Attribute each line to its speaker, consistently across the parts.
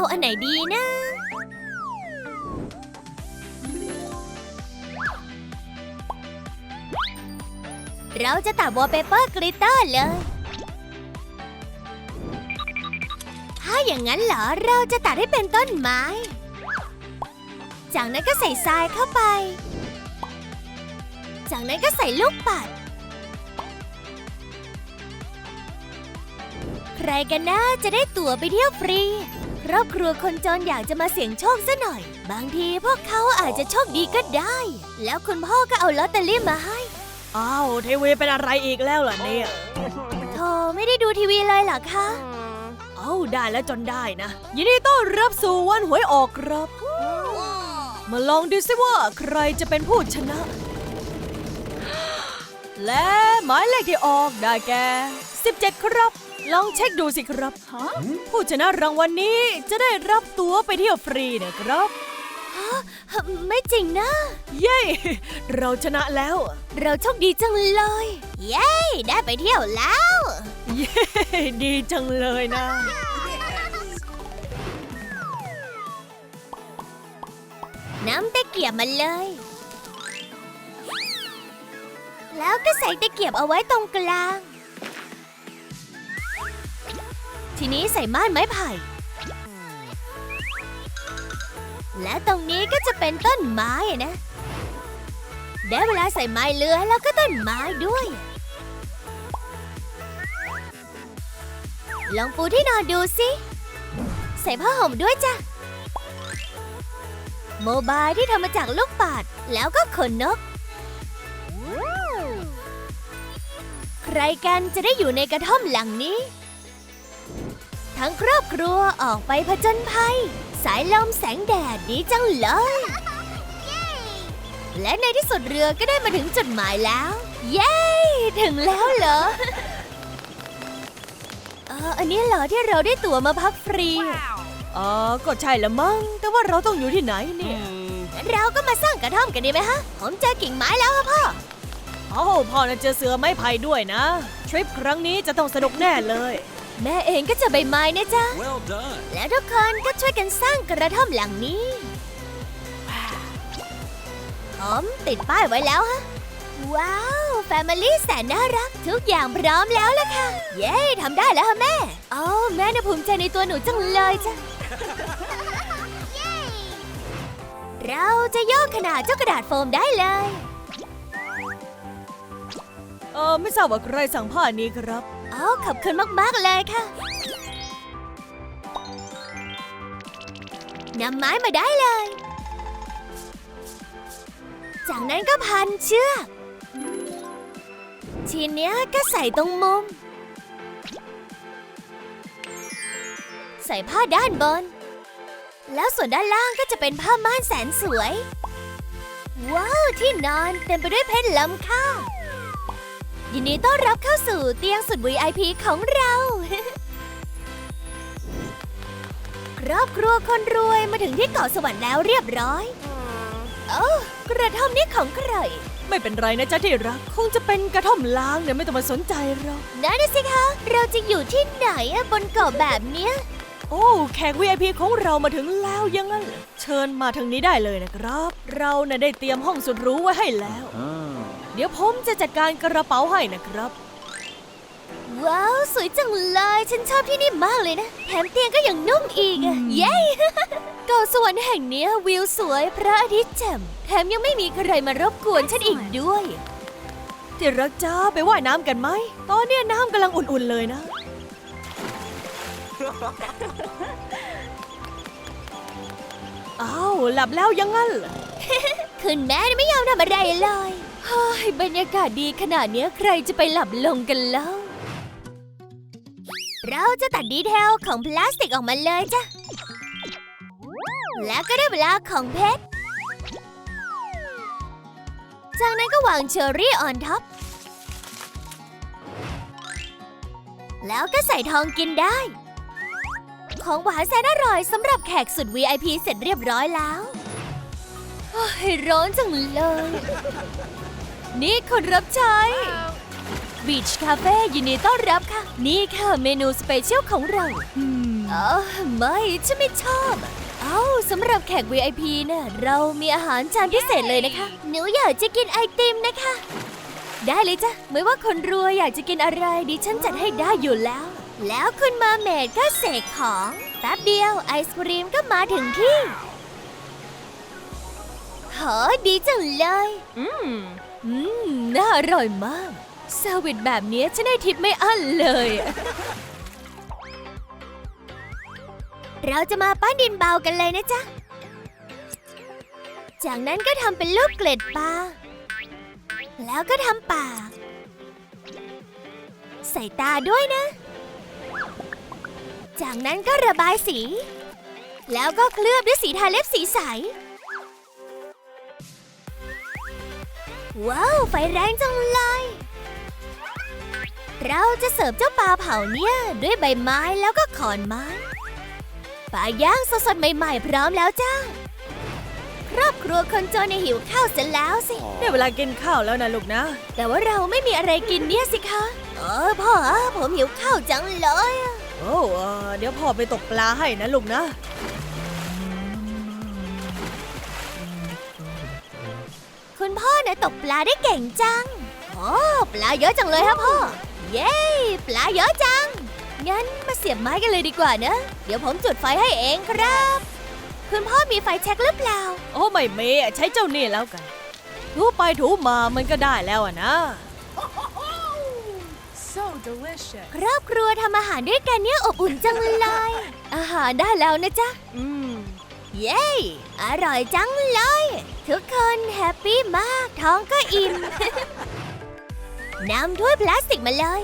Speaker 1: เอาอันไหนดีนะ เราจะตัดวอลเปเปอร์กริตเตอร์เลย ถ้าอย่างนั้นเหรอ เราจะตัดให้เป็นต้นไม้ จากนั้นก็ใส่ทรายเข้าไป จากนั้นก็ใส่ลูกปัด ใครกันนะจะได้ตั๋วไปเที่ยวฟรี รอบครัวคนจนอยากจะมาเสี่ยงโชคซะหน่อย บางทีพวกเขาอาจจะโชคดีก็ได้ แล้วคุณพ่อก็เอาลอตเตอรี่มาให้
Speaker 2: อ้าวทีวีเป็นอะไรอีกแล้วล่ะเนี่ย
Speaker 1: โธ่ไม่ได้ดูทีวีเลยเหรอคะ
Speaker 2: เอ้าได้แล้วจนได้นะ ยินดีต้อนรับสู่วันหวยออกครับ มาลองดูสิว่าใครจะเป็นผู้ชนะ และหมายเลขที่ออกได้แก่ 17 ครับ ลองเช็คดูสิครับ ผู้ชนะรางวัลนนี้จะได้รับตั๋วไปเที่ยวฟรีนะครับ
Speaker 1: ไม่จริงนะ
Speaker 2: เย้ เราชนะแล้ว
Speaker 1: เราโชคดีจังเลย เย้ ได้ไปเที่ยวแล้ว
Speaker 2: เย้ ดีจังเลยนะ
Speaker 1: น้ำตะเกียบมาเลย แล้วก็ใส่ตะเกียบเอาไว้ตรงกลาง ทีนี้ใส่ม่านไม้ไผ่ และตรงนี้ก็จะเป็นต้นไม้นะ ได้เวลาใส่ไม้เลื้อยแล้วก็ต้นไม้ด้วย ลองปูที่นอนดูสิ ใส่ผ้าห่มด้วยจ้ะ โมบายที่ทำมาจากลูกปัดแล้วก็ขนนก ใครกันจะได้อยู่ในกระท่อมหลังนี้ ทั้งครอบครัวออกไปผจญภัย สายลมแสงแดดดีจังเลย และในที่สุดเรือก็ได้มาถึงจุดหมายแล้ว เย้ ถึงแล้วเหรอ เอออันนี้เหรอที่เราได้ตั๋วมาพักฟรี
Speaker 2: อ๋อ ก็ใช่ละมั้ง แต่ว่าเราต้องอยู่ที่ไหนเนี่ย
Speaker 1: งั้นเราก็มาสร้างกระท่อมกันดีไหมฮะ ผมเจอกิ่งไม้แล้วค่ะพ่อ
Speaker 2: โอ้พ่อน่ะเจอเสือไม้ไผ่ด้วยนะ ทริปครั้งนี้จะต้องสนุกแน่เลย
Speaker 1: แม่เองก็เจะใบไม้นะจ๊ะ
Speaker 3: Well done.
Speaker 1: แล้วทุกคนก็ช่วยกันสร้างกระท่อมหลังนี้ผมติดป้ายไว้แล้วฮะ ว้าว แฟมิลี่แสนน่ารัก ทุกอย่างพร้อมแล้วล่ะค่ะ เย้ทำได้แล้วค่ะแม่โอ้แม่น่าภูมิใจในตัวหนูจังเลยจ้ะ เราจะย่อขนาดเจ้ากระดาษโฟมได้เลย
Speaker 2: เออไม่ทราบว่าใครสั่งผ้านี้ครับ
Speaker 1: อ๋อขอบคุณมากๆเลยค่ะนำไม้มาได้เลย จากนั้นก็พันเชือก ทีเนี้ยก็ใส่ตรงมุม ใส่ผ้าด้านบน แล้วส่วนด้านล่างก็จะเป็นผ้าม่านแสนสวย ว้าว ที่นอนเต็มไปด้วยเพชรล้ำค่า ยินดีต้อนรับเข้าสู่เตียงสุด VIP ของเรา ครอบครัวคนรวยมาถึงที่เกาะสวรรค์แล้วเรียบร้อยโอ้กระท่อมนี้ของใคร
Speaker 2: ไม่เป็นไรนะจ๊ะที่รัก คงจะเป็นกระท่อมล้างเนี่ยไม่ต้องมาสนใจหรอก
Speaker 1: นั่นนะสิคะ เราจะอยู่ที่ไหนอะบนเกาะแบบเนี้ย
Speaker 2: โอ้แขก VIP ของเรามาถึงแล้วยังงั้นเหรอเชิญมาทางนี้ได้เลยนะครับ เราน่ะได้เตรียมห้องสุดหรูไว้ให้แล้ว
Speaker 3: Oh.
Speaker 2: เดี๋ยวผมจะจัดการกระเป๋าให้นะครับ
Speaker 1: ว้าว สวยจังเลย ฉันชอบที่นี่มากเลยนะ แถมเตียงก็ยังนุ่มอีกอะเย้ เกาะสวรรค์แห่งเนี้ยวิวสวยพระอาทิตย์แจ่มแถมยังไม่มีใครมารบกวนฉันอีกด้วย
Speaker 2: ที่รักจ้าไปว่ายน้ำกันไหม ตอนเนี้ยน้ำกำลังอุ่นๆเลยนะ อ้าว หลับแล้วยังงั้นเหรอ
Speaker 1: คุณแม่นี่ไม่ยอมทำอะไรเลยเฮ้ยบรรยากาศดีขนาดเนี้ยใครจะไปหลับลงกันแล้วเราจะตัดดีเทลของพลาสติกออกมาเลยจ้ะ แล้วก็ได้เวลาของเพชร จากนั้นก็วางเชอร์รี่ออนท็อป แล้วก็ใส่ทองกินได้ ของหวานแสนอร่อยสำหรับแขกสุด VIP เสร็จเรียบร้อยแล้วโอ้ยร้อนจังเลย นี่คนรับใช้บีชคาเฟ่ยินดีต้อนรับค่ะ นี่ค่ะเมนูสเปเชียลของเรา
Speaker 2: อืม
Speaker 1: เออไม่ ฉันไม่ชอบ เอ้าสำหรับแขก VIP เนี่ยเรามีอาหารจานพิเศษเลยนะคะ หนูอยากจะกินไอติมนะคะ ได้เลยจ้ะ ไม่ว่าคนรวยอยากจะกินอะไรดิฉันจัดให้ได้อยู่แล้ว แล้วคุณมาเมดก็เสกของแป๊บเดียวไอศครีมก็มาถึงที่โหดีจังเลย
Speaker 2: อืม
Speaker 1: อืม น่าอร่อยมากเซอร์วิสแบบนี้ฉันได้ทิปไม่อั้นเลย เราจะมาปั้นดินเบากันเลยนะจ๊ะ จากนั้นก็ทำเป็นรูปเกล็ดปลา แล้วก็ทำปาก ใส่ตาด้วยนะ จากนั้นก็ระบายสี แล้วก็เคลือบด้วยสีทาเล็บสีใส ว้าว ไฟแรงจังเลย เราจะเสิร์ฟเจ้าปลาเผาเนี่ย ด้วยใบไม้แล้วก็ขอนไม้ ปลาย่างสดๆใหม่ๆ พร้อมแล้วจ้า ครอบครัวคนจนในยหิวข้าวเสร็จแล้วสิ
Speaker 2: ได้เวลากินข้าวแล้วนะลูกนะ
Speaker 1: แต่ว่าเราไม่มีอะไรกินเนี่ยสิคะ เออพ่อผมหิวข้าวจังเลยอะ
Speaker 2: โอ้เออเดี๋ยวพ่อไปตกปลาให้นะลูกนะ
Speaker 1: คุณพ่อเนี่ยตกปลาได้เก่งจังโอ้ปลาเยอะจังเลยครับพ่อ เย้ ปลาเยอะจัง งั้นมาเสียบไม้กันเลยดีกว่านะ เดี๋ยวผมจุดไฟให้เองครับ คุณพ่อมีไฟแช็กหรือเปล่า
Speaker 2: โอ้ไม่เมย์ใช้เจ้านี่แล้วกัน ถูไปถูมามันก็ได้แล้วอะนะ
Speaker 3: So delicious.
Speaker 1: ครอบครัวทำอาหารด้วยกันเนี่ยอบอุ่นจังเลย อาหารได้แล้วนะจ๊ะ
Speaker 2: อืม
Speaker 1: เย้ อร่อยจังเลย ทุกคนแฮปปี้มาก ท้องก็อิ่มนำถ้วยพลาสติกมาเลย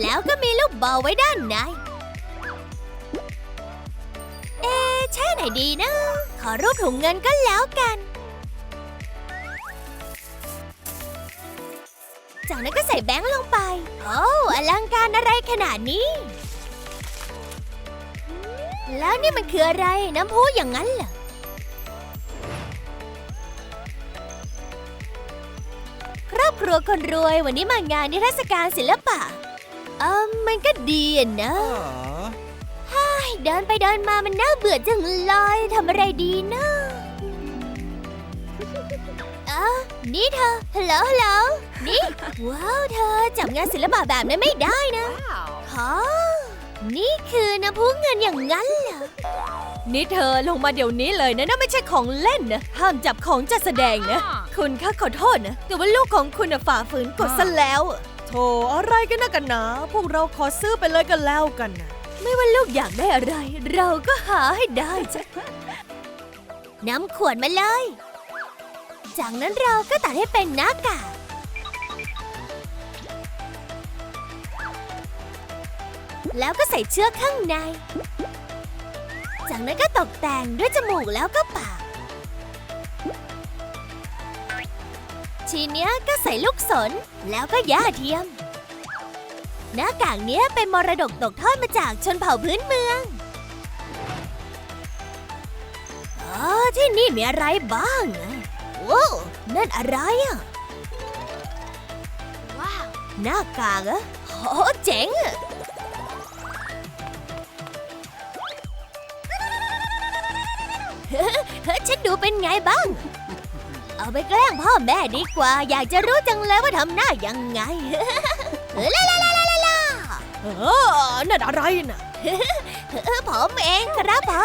Speaker 1: แล้วก็มีลูกบอลไว้ด้านใน เอะแช่ไหนดีนะ ขอรูปถุงเงินก็แล้วกัน จากนั้นก็ใส่แบงค์ลงไป โอ้อลังการอะไรขนาดนี้ แล้วนี่มันคืออะไรน้ำพุอย่างนั้นเหรอ ครอบครัวคนรวยวันนี้มางานนิทรรศการศิลปะ เออมันก็ดีอะนะเฮ้ยเดินไปเดินมามันน่าเบื่อจังเลยทำอะไรดีนะเอ้านี่เธอฮัลโหลฮัลโหลนี่ ว้าวเธอจับงานศิลปะแบบนั้นไม่ได้นะ
Speaker 3: Wow.
Speaker 1: ฮะ นี่คือน้ำพุเงินอย่างนั้นเหรอ
Speaker 2: นี่เธอลงมาเดี๋ยวนี้เลยนะนั่นไม่ใช่ของเล่นนะ ห้ามจับของจัดแสดงนะ คุณคะขอโทษนะ แต่ว่าลูกของคุณน่ะฝ่าฝืนกฎซะแล้วอะโธ่อะไรกันนะกันนะ พวกเราขอซื้อไปเลยกันแล้วกันนะ
Speaker 1: ไม่ว่าลูกอยากได้อะไร เราก็หาให้ได้จ้ะนำขวดมาเลย จากนั้นเราก็ตัดให้เป็นหน้ากาก แล้วก็ใส่เชือกข้างใน จากนั้นก็ตกแต่งด้วยจมูกแล้วก็ปาก ทีเนี้ยก็ใส่ลูกศรแล้วก็ย่าเทียม หน้ากากเนี้ยเป็นมรดกตกทอดมาจากชนเผ่าพื้นเมืองอ๋อที่นี่มีอะไรบ้างอะว้าวนั่นอะไรอะ ว้าว หน้ากากเหรอะโหเจ๋งอะ เฮ้ยฉันดูเป็นไงบ้าง เอาไปแกล้งพ่อแม่ดีกว่า อยากจะรู้จังเลยว่าทำหน้ายังไงเฮ้ยลาลาลาลาลาลา
Speaker 2: เออนั่นอะไรน่ะ
Speaker 1: เออผมเองครับพ่อ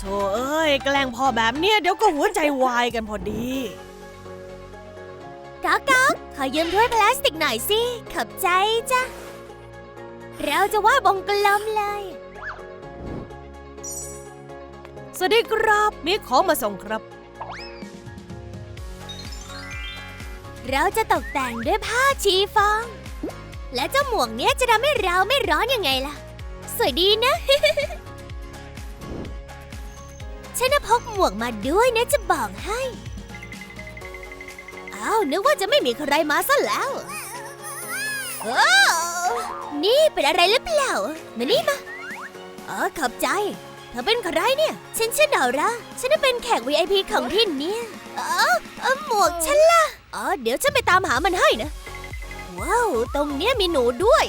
Speaker 2: โธ่เอ้ย แกล้งพ่อแบบเนี้ยเดี๋ยวก็หัวใจวายกันพอดี
Speaker 1: ก๊อกก๊อกขอยืมถ้วยพลาสติกหน่อยสิ ขอบใจจ้ะ เราจะวาดวงกลมเลย
Speaker 2: สวัสดีครับ มีของมาส่งครับ
Speaker 1: เราจะตกแต่งด้วยผ้าชีฟอง และเจ้าหมวกเนี้ยจะทำให้เราไม่ร้อนยังไงล่ะ สวยดีนะ ฉันน่ะพกหมวกมาด้วยนะจะบอกให้ อ้าว นึกว่าจะไม่มีใครมาซะแล้ว โอ้นี่เป็นอะไรหรือเปล่า มานี่มาอ๋อขอบใจ เธอเป็นใครเนี่ย ฉันชื่อดาราฉันน่ะเป็นแขก VIP ของที่นี่อ๋อเออหมวกฉันล่ะ อ๋อเดี๋ยวฉันไปตามหามันให้นะ ว้าว ตรงเนี้ยมีหนูด้วย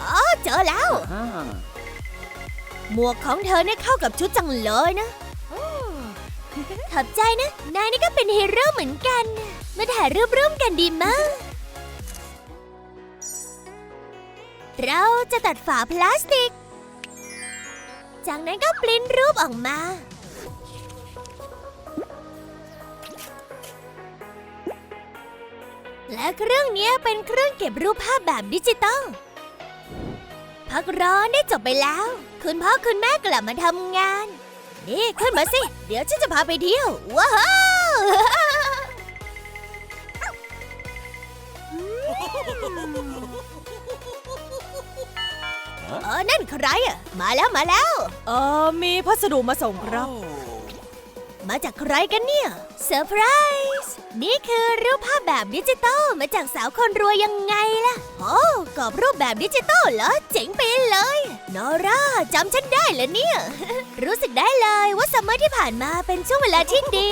Speaker 1: อ๋อเจอแล้ว หมวกของเธอเนี่ยเข้ากับชุดจังเลยนะขอบใจนะ นายนี่ก็เป็นฮีโร่เหมือนกัน มาถ่ายรูปร่วมกันดีมากเราจะตัดฝาพลาสติก จากนั้นก็ปริ้นรูปออกมา และเครื่องนี้เป็นเครื่องเก็บรูปภาพแบบดิจิตอล พักร้อนได้จบไปแล้ว คุณพ่อคุณแม่กลับมาทำงาน นี่ขึ้นมาสิ เดี๋ยวฉันจะพาไปเที่ยว ว้าวเออนั่นใครอะ มาแล้วมาแล้ว
Speaker 2: เออมีพัสดุมาส่งครับ
Speaker 1: มาจากใครกันเนี่ยเซอร์ไพรส์นี่คือรูปภาพแบบดิจิตอลมาจากสาวคนรวยยังไงล่ะ โอ้กรอบรูปแบบดิจิตอลเหรอเจ๋งไปเลยนอร่าจำฉันได้เหรอเนี่ย รู้สึกได้เลยว่าซัมเมอร์ที่ผ่านมาเป็นช่วงเวลาที่ดี